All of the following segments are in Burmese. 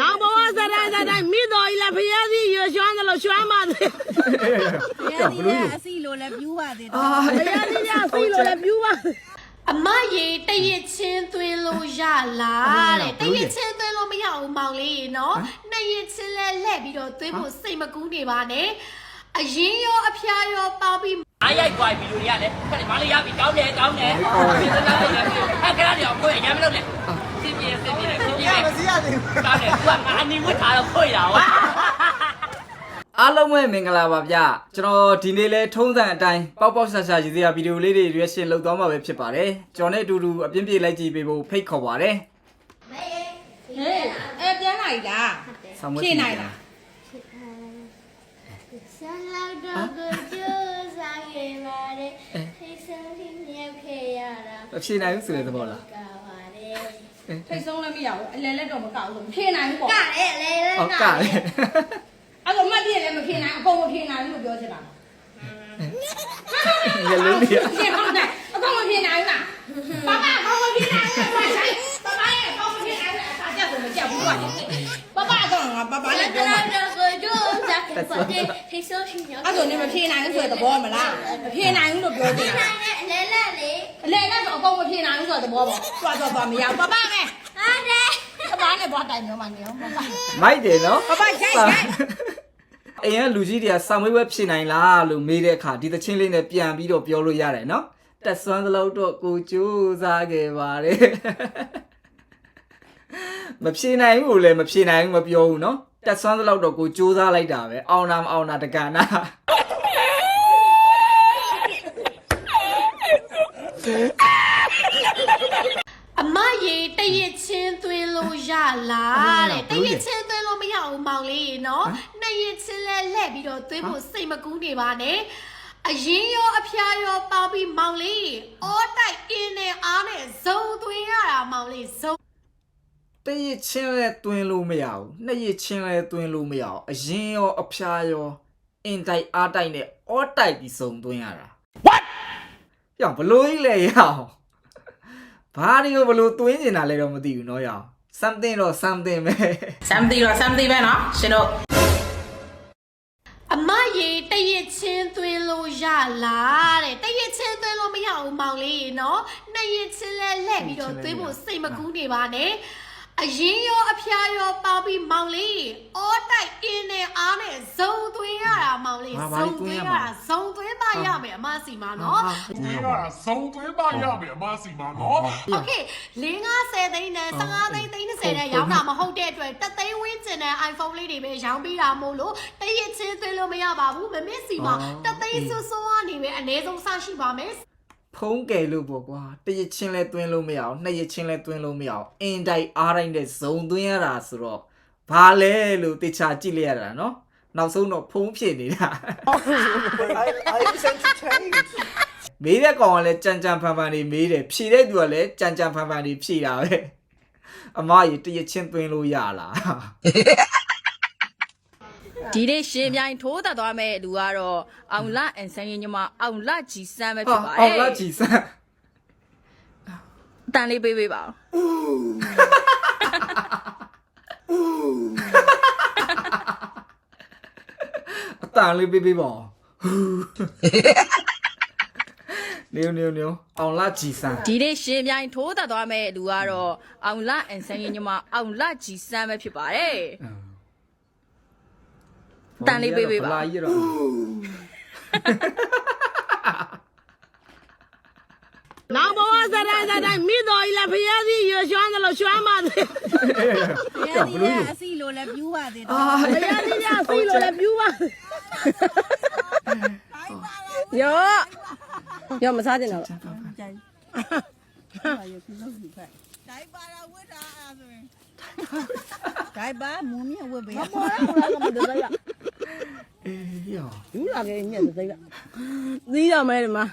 နောက်ဘဝစတိုင်းစတိုင်းမိတော်ကြီးလည်းဖျားစီရွှရွှမ်းတယ်လို့ရွှမ်းပါသေးဘယ်လိုလဲအစီလိုလဲပြူးပါသေးတယ်အာဖျားစီရစီလို့လည်းပြူပါသေးအမရေတရစ်ချင်းသွင်းလို့ရလားတဲ့တရစ်ချင်းသွင်းလို့မရဘူးမောင်လေးရေနော်နှစ်ရစ်ချင်းလဲလှည့်ပြီးတော့သွင်းဖို့စိတ်မကူးနေပါနဲ့အရင်ရောအဖျားရောပေါပြီးအားရိုက်ပွားဗီဒီယိုတွေကလည်းခက်တယ်မလေးရပြီကောင်းတယ်ကောင်းတယ်ပြင်စနာလိုက်တယ်အခါကတော့ကိုယ်ရမ်းမလို့လေစီပြေစီပြေစီပြေ မစီရသေးဘူးကောင်းတယ်သူကငါနေဝတ်ထားတော့ခွေရဝါအားလုံးပဲမင်္ဂလာပါဗျကျွန်တော်ဒီနေ့လဲထုံးစံအတိုင်းပေါက်ပေါက်ဆာဆာရည်စရာဗီဒီယိုလေးတွေ reaction လုပ်သွားမှာပဲဖြစ်ပါတယ်ကျွန်တော်နဲ့အတူတူအပြင်းပြေလိုက်ကြည့်ပေးဖို့ဖိတ်ခေါ်ပါတယ်ဟဲ့အဲပြန်လာပြီလားဆောင်းမွေးဖြည့်နိုင်လားဆလာတော့ကိုကျိုးစားခဲ့ပါတယ်ဖိတ်ဆုံးလေးမြောက်ခဲ့ရတာမဖြေနိုင်ဘူးဆိုတဲ့သဘောလားကပါတယ် ထိတ်ဆုံးလည်းမရဘူးအလဲလက်တော့မကောက်ဘူးဖြည့်နိုင်ဘူးပေါ့ကလည်းလေလေဟုတ်ကဲ့အဲ့တော့မှတ်ပြည့်လည်းမဖြည့်နိုင်အကုန်မဖြည့်နိုင်ဘူးလို့ပြောချင်တာရလုံးလေးဖြည့်ဟုတ်တယ်အကုန်မဖြည့်နိုင်ဘူးလားဘာဘာအကုန်မဖြည့်နိုင်ဘူးဘာဆိုင်ဘာဘာရဲ့အကုန်မဖြည့်နိုင်ဘူးအခါကျတော့မကြောက်ဘူးကွာဘာဘာကတော့ငါဘာဘာနဲ့ဆပြောမှာလာတော့ကိုကျိုးစားခဲ့ပါတယ်ဖိတ်ဆုံးလေးမြောက်အဲ့ဆိုနေမဖြည့်နိုင်ဘူးဆိုတဲ့သဘောမလားမဖြည့်နိုင်ဘူးလို့ပြောချင်တာနိုင်တဲ့အလဲလက်လေးအလဲလက်ဆိုအကုန်မဖြည့်နိုင်ဘူးဆိုတဲ့ သဘောပေါ့သွားသွားသွားမရဘူးဘာဘာနဲ့ဟုတ်တယ်ဘာဘာနဲ့ဘာတိုင်မျိုးမှနေအောင်ဘာဘာမိုက်တယ်နော်ပပရိုက်ရိုက်အရင်ကလူကြီးတွေကစောင်းမွေးဝဲဖြေနိုင်လားလို့မေးတဲ့အခါဒီသချင်းလေးနဲ့ပြန်ပြီးတော့ပြောလို့ရတယ်နော်တက်စွမ်းသလောက်တော့ကိုကြိုးစားခဲ့ပါတယ်မဖြေနိုင်ဘူးလေမဖြေနိုင်ဘူးမပြောဘူးနော်တက်စွမ်းသလောက်တော့ကိုကြိုးစားလိုက်တာပဲအောင်နာမအောင်နာတက္ကနာ ရလားတဲ့တရစ်ချင်းသွင်းလို့မရဘူးမောင်လေးရေနော်နှစ်ရစ်ချင်းလဲလှည့်ပြီးတော့သွင်းဖို့စိတ်မကူးနေပါနဲ့အရင်ရောအဖျားရောပေါပြီးမောင်လေးရေအောတိုက်အင်းနဲ့အားနဲ့ဇုံသွင်းရတာမောင်လေးဇုံ တရစ်ချင်းလဲတွင်းလို့မရဘူးနှစ်ရစ်ချင်းလဲတွင်းလို့မရဘူးအရင်ရောအဖျားရောအင်တိုက်အားတိုက်နဲ့အောတိုက်ပြီးစုံတွင်းရတာ what ရောဘလို့ကြီးလဲရအောင်ဘာတွေကိုဘလို့တွင်းနေတာလဲတော့မသိဘူးเนาะရအောင် something တော့ something ပဲ something တော့ something ပဲเนาะရှင်တို့ အမရေတရစ်ချင်းသွင်းလို့ရလားတဲ့တရစ်ချင်းသွင်းလို့မရဘူးမောင်လေးရေနော်နှစ်ရစ်ချင်းလဲလှည့်ပြီးတော့သွင်းဖို့စိတ်မကူးနေပါနဲ့ အရင်ရောအဖျားရောပေါပြီးမောင်လေးအောတိုက်အင်းနဲ့အားနဲ့ဇုံသွင်းရတာမောင်လေးဇုံသွင်းရတာဇုံသွင်းပါရမယ်အမစီမနော် ဒီကဆုံးသွင်းပါရမယ်အမစီမနော် โอเค၄50သိန်းနဲ့15သိန်းသိန်း30နဲ့ရောင်းတာမဟုတ်တဲ့အတွက်တသိန်းဝင်းကျင်တဲ့ iPhone လေးတွေပဲရောင်းပေးတာမို့လို့တရစ်ချင်းသွင်းလို့မရပါဘူးမမစ်စီမှာတသိန်းစွန်းစွန်းကနေပဲအနည်းဆုံးစရှိပါမယ် ဖုံးကယ်လို့ပေါ့ကွာတရချင်းလဲတွင်းလို့မရအောင်နှစ်ရချင်းလဲတွင်းလို့မရအောင်အင်တိုက်အားတိုင်းနဲ့ဇုံသွင်းရတာဆိုတော့ဘာလဲလို့တေချာကြည့်လိုက်ရတာနော်နောက်ဆုံးတော့ဖုံးဖြစ်နေတာ I I sense change မေးတဲ့ကောင်ကလည်းကြံကြံဖန်ဖန်နေမေးတယ်ဖြေတဲ့သူကလည်းကြံကြံဖန်ဖန်နေဖြေတာပဲအမကြီးတရချင်းသွင်းလို့ရလား ဒီနေ့ရှင်ပြိုင်ထိုးသက်သွားမဲ့လူကတော့အောင်လအန်ဆန်းရင်ညီမအောင်လကြည်စမ်းပဲဖြစ်ပါတအောယ်င်လာကြည်စမ်းတန်လေးပေးပေးပါဦးအတန်လေးပေးပေးပါဦးနေနေနေအောင်လာကြည်စမ်းဒီနေ့ရှင်ပြိုင်ထိုးသက်သွားမဲ့လူကတော့အောင်လအန်ဆန်းရင်ညီမအောင်လကြည်စမ်းပဲဖြစ်ပါတယ် တန်လေးပေးပေးပါလာကြီးတော့နောက်ဘဝစတိုင်းစတိုင်းမိတော်ကြီးလည်းဖျားစီရွှရွှမ်းတယ်လို့ရွှမ်းပါသေးဘယ်လိုလဲအစီလိုလဲပြူးပါသေးတယ်အာဖျားစီရစီလို့လည်းပြူပါသေးရောရောမစားကြတော့ဒိုင်ပါလာဝတ်တာအဲ့ဆိုရင်ဒိုင်ပါမုံမြဝတ်ပေးရပေါ်လာကမဒဇို င်အေးရောယူလာခဲ့ညက်ဒဇိုင်သီးရမယ်ဒီမှာ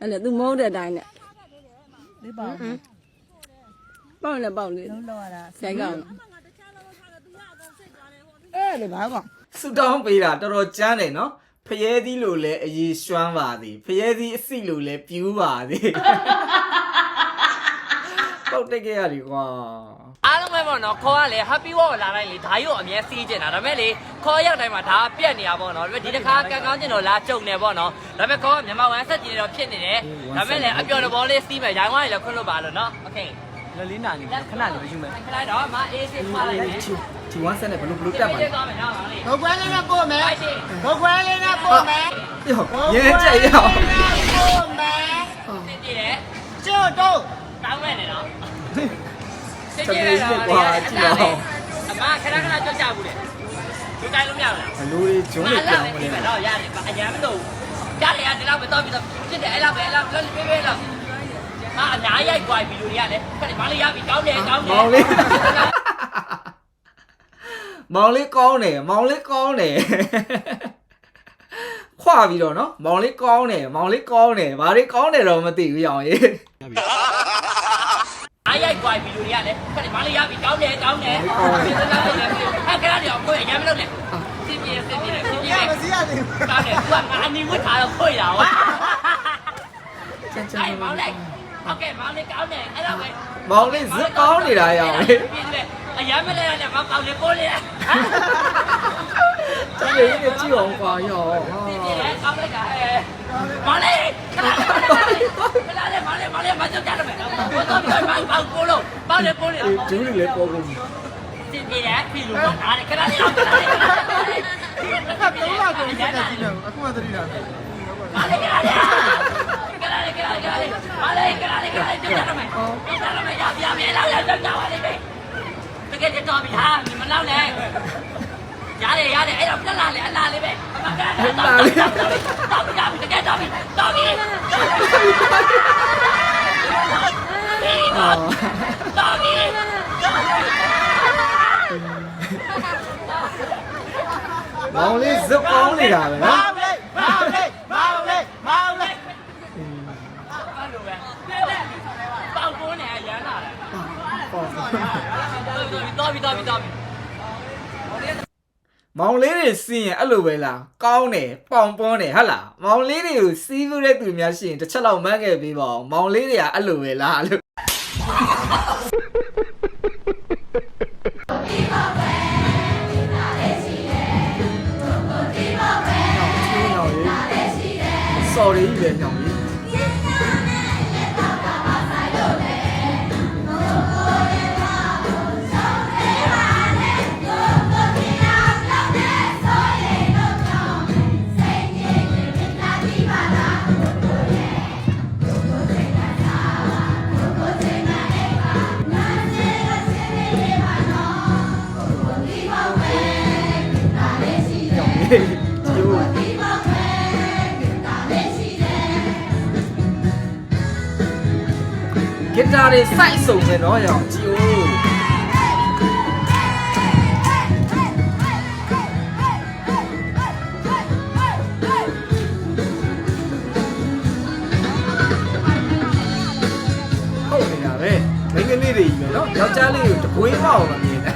အဲ့လေသူမုန်းတဲ့အတိုင်းနဲ့ဒီပါပေါက်လည်းပေါက်လေလုံးတော့ရတာဆိုင်ကောင်အဲ့လေဘာကောင်ဆူတောင်းပေးတာတော်တော်ကြမ်းတယ်နော်ဖျဲသီးလို့လဲအရေးရွှမ်းပါသည်ဖျဲသီးအစီလို့လဲပြူးပါသည် ပေါက်တက်ခဲ့ရတယ်ကွာ အားလုံးပဲပေါ့နော်ခေါ်ရလေ happy walk လာတိုင်းလေဒါကြီးကိုအမြဲစီးကျင်တာဒါပေမဲ့လေခေါ်ရောက်တိုင်းမှာဒါပြက်နေတာပေါ့နော်ဒါပေမဲ့ဒီတစ်ခါကံကောင်းကျင်တော့လာကြုံနေပေါ့နော်ဒါပေမဲ့ခေါ်ကမြန်မာဝန်ဆက်ကြည့်နေတော့ဖြစ်နေတယ်ဒါပေမဲ့လေအပျော်တဘောလေးစီးမယ်ရိုင်းဝိုင်းလည်းခွင့်လို့ပါလို့နော်โอเค လော်လေးနာနေခဏလေးယူမယ် ခလိုက်တော့မအေးစစ်ခွာလိုက်မယ် ဒီဝမ်းဆက်နဲ့ဘလို့ဘလို့တက်ပါလဲ သွားမယ်နော်မောင်လေး ဘုတ်ကွဲလေးနဲ့ပို့မယ် ဖိုက်တယ် ဘုတ်ကွဲလေးနဲ့ပို့မယ် ယောရဲကြက်ရော ပို့မယ် စစ်ကြည့်တယ် ကျွတ် တော့တောင်းမဲ့နေနော်တမီးလေးကွာကြည့်တော့အမခဏခဏကြောက်ကြဘူးလေဒီတိုင်းလို့မရဘူးလားဘလို့လေးဂျုံးလေးပြောင်းမပြီလဲတော့ရတယ်အရင်မလို့ရတယ်ရတယ်တော့မတော့ပြီးတော့ဖြစ်တယ်အဲ့လောက်ပဲအဲ့လောက်လွတ်ပေးပေးတော့ဟာအများရိုက်ကွာဗီဒီယိုတွေကလည်းခက်မလေးရပြီကောင်းတယ်ကောင်းတယ်မောင်လေးမောင်လေးကောင်းတယ်မောင်လေးကောင်းတယ်ခွာပြီးတော့နော်မောင်လေးကောင်းတယ်မောင်လေးကောင်းတယ်ဘာတွေကောင်းတယ်တော့မသိဘူးရောင်ရေး အားရိုက်ပွားဗီဒီယိုတွေကလည်းခက်တယ်မလေးရပြီကောင်းတယ်ကောင်းတယ်ပြင်စကားလုပ်တယ်အဲ့ခဏတည်းအောင်ကိုယ်ရမ်းမလုပ်နဲ့ပြင်ပြင်ပြင်ပြင်ပြင်ပြင်မစီရသေးဘူးကောင်းတယ်သူကငါအနီဝတ်ထားတော့ခွေတာဝါချန်ချန်အဲ့မောင်လေးဟုတ်ကဲ့မောင်လေးကောင်းတယ်အဲ့တော့ပဲမောင်လေးဇက်ကောင်းနေတာရအောင်လေအရမ်းမလဲရနဲ့မောင်ကောင်းလေးပိုးလေး ချမ်းလေးကြည့်အောင်ကွာရောင်ဒီဒီလေကောင်းလိုက်တာအဲမောင်လေးခလာခလာလေမောင်လေးမောင်လေးမကြောက်ကြတော့မယ်ဘောတော့ပြီးမောင်ကောင်းပိုးလို့မောင်လေးပိုးလေးအေးဂျုံးလေးလည်းပေါ်ကုန်ဒီဒီလေပြီလို့အားခလာလေးအောင်ခလာလေးခလာလေးခပ်တော့လာကုန်စက်ကြည့်နေအခုမှသတိလာမောင်လေးခလာလေးခလာလေးခလာလေးခလာလေးမောင်လေးခလာလေးခလာလေးကြော ရပြပြလောက်လောက်ကြောက်ကြပါလိမ့်မယ်တကယ်တော့ပြီဟာမလောက်နဲ့ရတယ်ရတယ်အဲ့တော့ပြက်လာလေအလားလေးပဲအမကလည်းတော့ပြီတော့ပြီတကယ်တော့ပြီတော့ပြီအော်တော့ပြီမောင်လေးဇက်ကောင်းနေတာပဲနော်လေးမောင်လေးမောင်လေးမောင်လေးအဲ့လိုပဲပေါက်ကုန်းနေရမ်းလာတယ်ပေါ့တော့ပြီတော့ပြီတော့ပြီ မောင်လေးတွေစီးရင်အဲ့လိုပဲလားကောင်းတယ်ပေါင်ပွန်းတယ်ဟုတ်လားမောင်လေးတွေကိုစီးဖို့တဲ့သူများရှိရင်တစ်ချက်လောက်မှန်းခဲ့ပေးပါအောင်မောင်လေးတွေကအဲ့လိုပဲလားလို့ဆော်ရီပဲညောင် ကြီးကျိုးဂီတာတွေစိုက်စုံမယ်နော်ရောင်ကျိုးဟုတ်နေတာပဲမိန်းကလေးတွေကြီးပဲနော်ယောက်ျားလေးကိုတပွေးမအောင်မမြင်တာ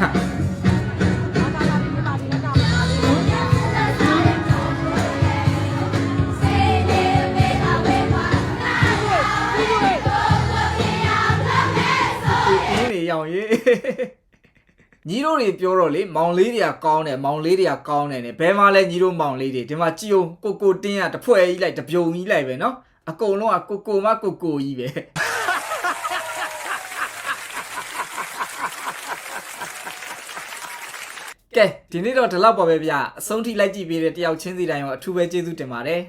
ညီတို့တွေပြောတော့လေမောင်လေးတွေကကောင်းတယ်မောင်လေးတွေကကောင်းတယ်နဲ့ဘယ်မှာလဲညီတို့မောင်လေးတွေဒီမှာကြည်အောင်ကိုကိုတင်းကတစ်ဖွဲ့ကြီးလိုက်တစ်ပြုံကြီးလိုက်ပဲเนาะအကုန်လုံးကကိုကိုမကိုကိုကြီးပဲကဲဒီနေ့တော့ဒီလောက်ပါပဲဗျအဆုံးထိလိုက်ကြည့်ပေးတဲ့တယောက်ချင်းစီတိုင်းရောအထူးပဲကျေးဇူးတင်ပါတယ်